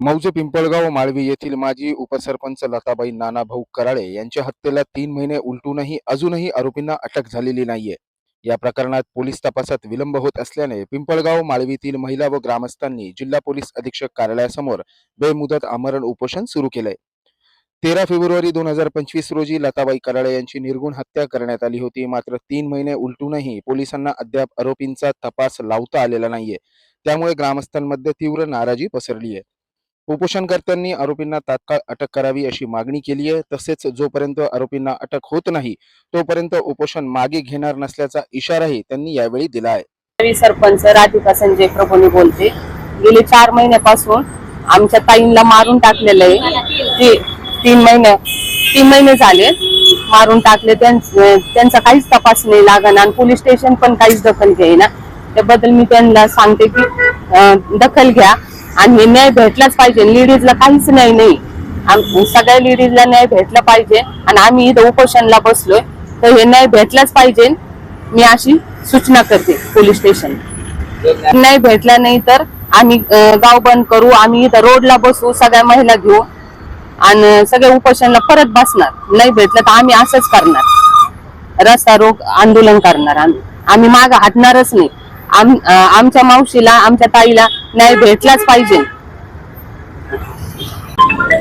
मौजे पिंपळगाव माळवी येथील माजी उपसरपंच लताबाई नानाभाऊ कराळे यांच्या हत्येला तीन महिने उलटूनही अजूनही आरोपींना अटक झालेली नाहीये. या प्रकरणात पोलीस तपासात विलंब होत असल्याने पिंपळगाव माळवीतील महिला व ग्रामस्थांनी जिल्हा पोलीस अधीक्षक कार्यालयासमोर बेमुदत आमरण उपोषण सुरू केलंय. तेरा फेब्रुवारी दोन हजार पंचवीस रोजी लताबाई कराळे यांची निर्गुण हत्या करण्यात आली होती. मात्र तीन महिने उलटूनही पोलिसांना अद्याप आरोपींचा तपास लावता आलेला नाहीये. त्यामुळे ग्रामस्थांमध्ये तीव्र नाराजी पसरली आहे उपोषणकर्त्यांनी आरोपींना तात्काळ अटक करावी अशी मागणी केली आहे. तसेच जोपर्यंत आरोपींना अटक होत नाही तोपर्यंत उपोषण मागे घेणार नसल्याचा इशाराही त्यांनी यावेळी दिला आहे. सरपंच राधिका संजय प्रभूने बोलते गेले चार महिन्यापासून आमच्या ताईंला मारून टाकलेलं आहे. ते तीन महिने तीन महिने झाले मारून टाकले त्यांचा काहीच तपास नाही लागणार आणि पोलीस स्टेशन पण काहीच दखल घेईना. त्याबद्दल मी त्यांना सांगते की दखल घ्या. आणि हे न्याय भेटलाच पाहिजे. लेडीजला काहीच न्याय नाही. सगळ्या लेडीजला न्याय भेटला पाहिजे. आणि आम्ही इथं उपोषणला बसलोय. तर हे न्याय भेटलाच पाहिजे. मी अशी सूचना करते पोलीस स्टेशन नाही भेटला नाही तर आम्ही गाव बंद करू. आम्ही इथं रोडला बसू सगळ्या महिला घेऊ. आणि सगळ्या उपोषणला परत बसणार. नाही भेटलं तर आम्ही असंच करणार. रस्ता रोग आंदोलन करणार आम्ही. आम्ही माग हटणारच नाही. आम- आमच्या मावशीला आमच्या ताईला न्याय भेटलाच पाहिजे.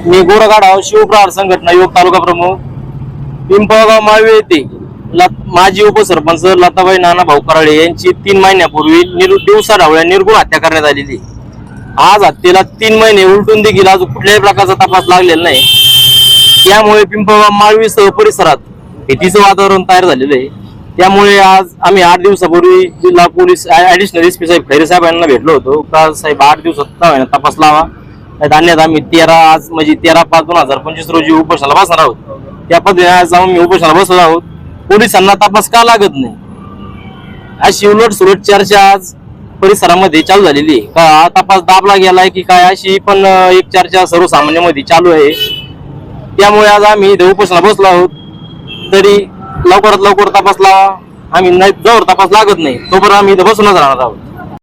मी गोरगाडाव शिवप्रहार संघटना युवक तालुका प्रमुख. पिंपळगाव माळवे येथे माजी उपसरपंच लताबाई नाना भाऊ कराळे यांची तीन महिन्यापूर्वी दिवसा ढावळ्या निर्गुण हत्या करण्यात आलेली. आज हत्येला तीन महिने उलटून देखील अजून कुठल्याही प्रकारचा तपास लागलेला नाही. त्यामुळे पिंपळगाव माळवीसह परिसरात भीतीचं वातावरण तयार झालेलं आहे. त्यामुळे आज आम्ही आठ दिवसापूर्वी जिल्हा पोलीस ॲडिशनल एस पी साहेब खैरे साहेब यांना भेटलो होतो. का साहेब आठ दिवसात का होईना तपास लावा नाहीतर अन्यथा आम्ही तेरा आज म्हणजे तेरा पाच दोन हजार पंचवीस रोजी उपोषणाला बसणार आहोत. त्या पद्धतीने आज जाऊन उपोषणाला बसलो आहोत. पोलिसांना तपास का लागत नाही? अशी उलट सुलट चर्चा आज परिसरामध्ये चालू झालेली आहे. का तपास दाबला गेलाय की काय? अशी पण एक चर्चा सर्वसामान्यामध्ये चालू आहे. त्यामुळे आज आम्ही इथे उपोषणाला बसलो आहोत. तरी लवकरात लवकर तपास लावा आम्ही नाही जवळ तपास लागत नाही तोपर्यंत आम्ही इथं बसूनच राहणार आहोत.